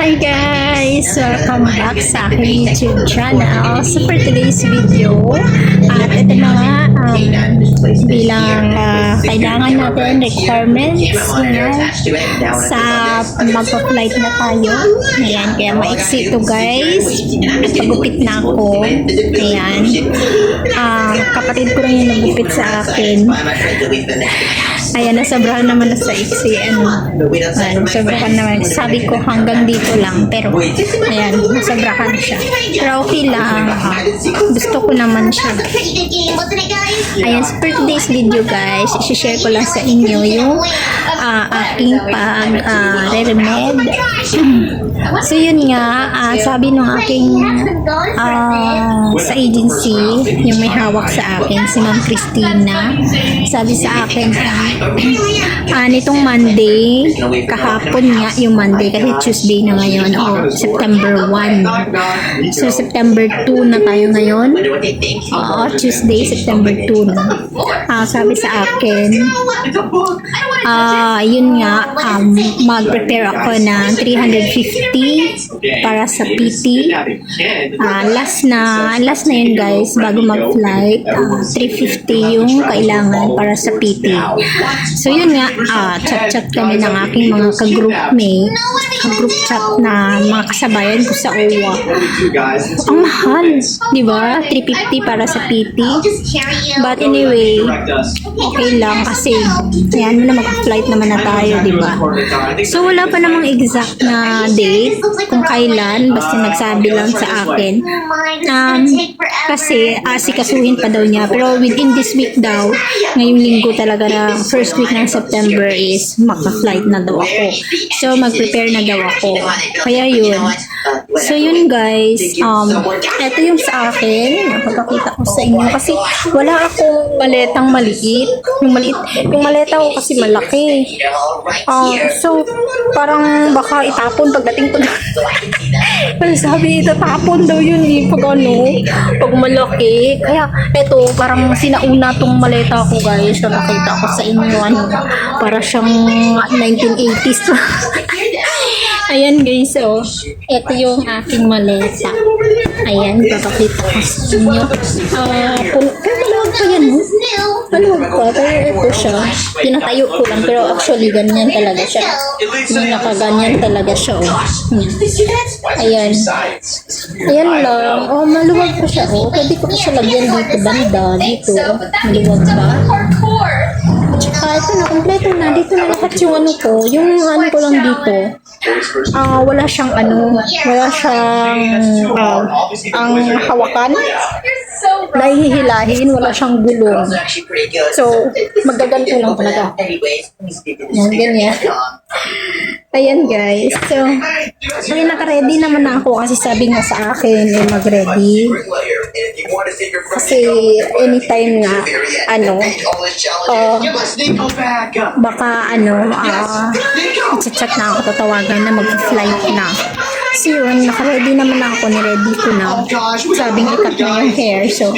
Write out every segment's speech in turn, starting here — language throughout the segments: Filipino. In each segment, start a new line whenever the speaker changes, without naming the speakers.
Hi guys! Welcome back sa aking YouTube channel. So for today's video, at ito na nga, um, bilang uh, kailangan natin requirements know, sa magpa-flight na tayo. Ayan, kaya maiksi ito guys. At pagupit na ako. Ayan. Ah, kapatid ko rin yung nagupit sa akin. Ayan, nasobrahan naman na sa iksi. Ano, Ayan, sobrahan naman. Sabi ko hanggang dito lang. Pero, ayan, sobrahan siya. Pero okay lang. ah, gusto ko naman siya. Ayan, so for today's video guys, isi-share ko lang sa inyo yung ah, aking pag uh, re-remed. so yun nga, ah, sabi nung aking ah, sa agency, yung may hawak sa akin, si Ma'am Christina, sabi sa akin, ah, nitong Monday, kahapon nga yung Monday, kasi Tuesday na ngayon, o September 1. So, September 2 na tayo ngayon. Oo, Tuesday, September 2 na. Ah, sabi sa akin, ah, yun nga, um, mag-prepare ako ng 350 para sa PT. Ah, last na, last na yun guys, bago mag-flight, ah, 350 yung kailangan para sa PT. So yun nga, ah, chat-chat kami ng aking mga ka-groupmate, ka-group chat na mga kasabayan ko sa OWA. Ang mahal, di ba? 350 para sa PT. But anyway, okay lang kasi yan na mag-flight naman na tayo, di ba? So wala pa namang exact na date kung kailan, basta nagsabi lang sa akin. Um, kasi asikasuhin pa daw niya. Pero within this week daw, ngayong linggo talaga na first week ng September is magpa-flight na daw ako. So mag-prepare na daw ako. Kaya yun. So yun guys, um, ito yung sa akin, napapakita ko sa inyo kasi wala akong maletang maliit. Yung maliit, yung maleta ko kasi malaki. Ah, so parang baka itapon pagdating ko. Pero sabi, itatapon daw yun eh, pag ano, pag malaki. Kaya, eto, parang sinauna tong maleta ko guys, na nakita ko sa inyo, ano, para siyang 1980s. Ayan guys, so, ito yung aking maleta. Ayan, papakita ko sa inyo. Uh, pero maluwag pa yan, oh. Maluwag pa, pero ito siya. Tinatayo ko lang, pero actually, ganyan talaga siya. Nakaganyan talaga siya, oh. Ayan. Ayan lang. Oh, maluwag pa siya, oh. Pwede ko pa siya lagyan dito, banda, dito. Maluwag pa. Ito na, kompleto na. Dito na lahat yung ano ko. Yung ano ko lang dito. Ah, wala siyang ano, wala siyang ah, ang hawakan. Nahihilahin, wala siyang gulong. So, magaganto lang talaga. Yan, ganyan. Ayan guys. So, ay naka-ready naman na ako kasi sabi nga sa akin eh mag-ready. Kasi anytime nga, ano, uh, baka ano, ah, uh, chat na ako, tatawagan na mag-flight na. So yun, naka-ready naman ako, ni-ready ko na. Sabi nga, cut na yung hair. So,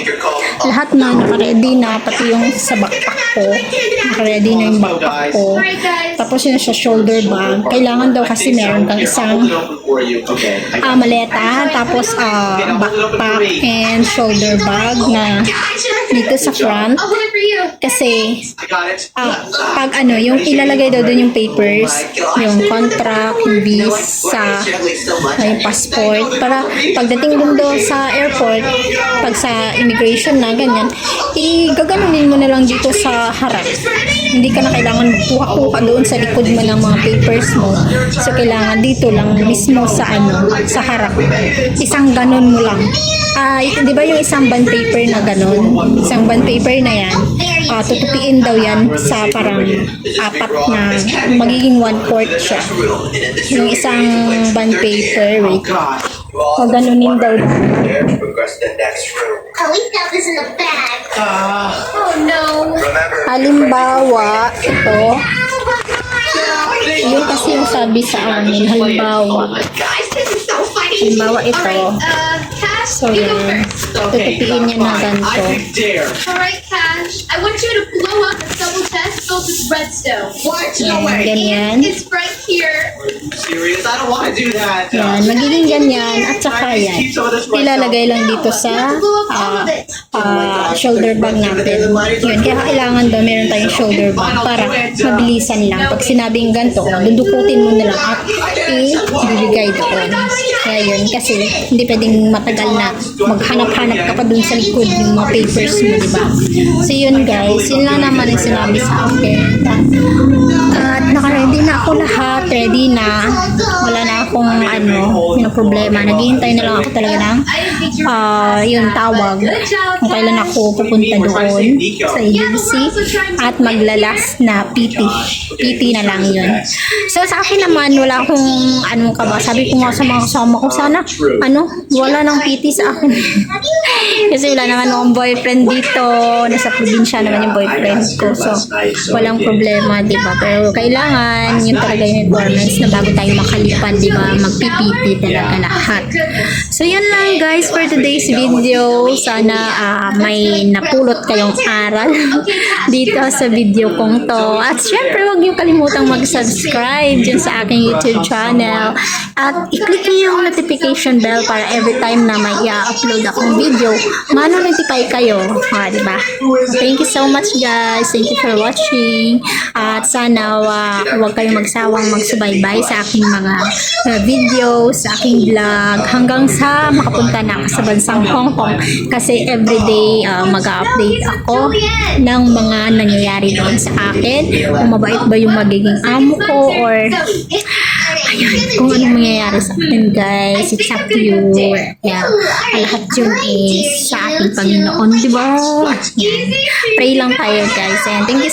lahat na naka-ready na, pati yung sa backpack ko. Naka-ready na yung backpack ko. Tapos yun sa shoulder bag. Kailangan daw kasi meron kang isang ah, maleta, tapos ah, backpack and shoulder bag na dito sa front. Kasi, ah, pag ano, yung ilalagay daw doon yung papers, yung contract, yung visa, yung passport, para pagdating dun doon sa airport, pag sa immigration na, ganyan, igaganunin mo na lang dito sa harap. Hindi ka na kailangan kuha-kuha doon sa likod mo ng mga papers mo. So, kailangan dito lang mismo sa ano, sa harap. Isang ganon mo lang. Ah, di ba yung isang bond paper na ganon? Isang bond paper na yan, ah, tutupiin daw yan sa parang apat na, magiging one-fourth siya. Yung isang bond paper, wait. O ganunin daw.
Oh, we got this in the bag. oh no.
Halimbawa, ito, yun kasi yung sabi sa amin, halimbawa,
Guys, this is so funny.
halimbawa ito,
Cash,
so yun, tutupiin niya na ganito.
Alright, Cash. I want you to blow up the double chest filled with redstone.
What?
Yan,
No way.
ganyan.
It's right here.
Serious? I don't want to do that.
Yan, magiging ganyan. At saka yan, ilalagay lang dito sa ah, ah, shoulder bag natin. Yun, kaya kailangan daw meron tayong shoulder bag para mabilisan lang. Pag sinabing ganito, dudukutin mo na lang at i-bibigay doon. Kaya yun, kasi hindi pwedeng matagal na maghanap-hanap ka pa dun sa likod yung mga papers mo, di ba? So yun guys, yun lang naman ang sinabi sa akin. At naka-ready na ako lahat, ready na. Wala na akong ano, yung problema. Naghihintay na lang ako talaga ng ah yung tawag kung kailan ako pupunta doon sa agency at maglalas na PT. PT na lang yun. So sa akin naman, wala akong ano ka ba. Sabi ko nga sa mga kasama ko, sana ano, wala nang PT sa akin. Kasi wala naman akong boyfriend dito. Nasa probinsya naman yung boyfriend ko. So, walang problema, di ba? Pero kailangan, yun talaga yung requirements na bago tayo makalipad, di ba? Mag-PPT talaga lahat. So, yan lang guys for today's video. Sana ah, may napulot kayong aral dito sa video kong to. At syempre, huwag niyo kalimutang mag-subscribe dyan sa aking YouTube channel. At i-click niyo yung notification bell para every time na may i-upload akong video, ma-notify kayo. Ah, di ba? Thank you so much guys. Thank you for watching. At sana wa huwag kayong magsawang magsubaybay sa aking mga uh, videos, sa aking vlog hanggang sa makapunta na sa bansang Hong Kong kasi everyday uh, mag-update ako ng mga nangyayari doon sa akin. Kung mabait ba yung magiging amo ko or ayun, kung anong mangyayari sa akin guys. It's up to you. Yeah. Lahat yun is sa ating Panginoon, di ba? Pray lang tayo guys. And thank you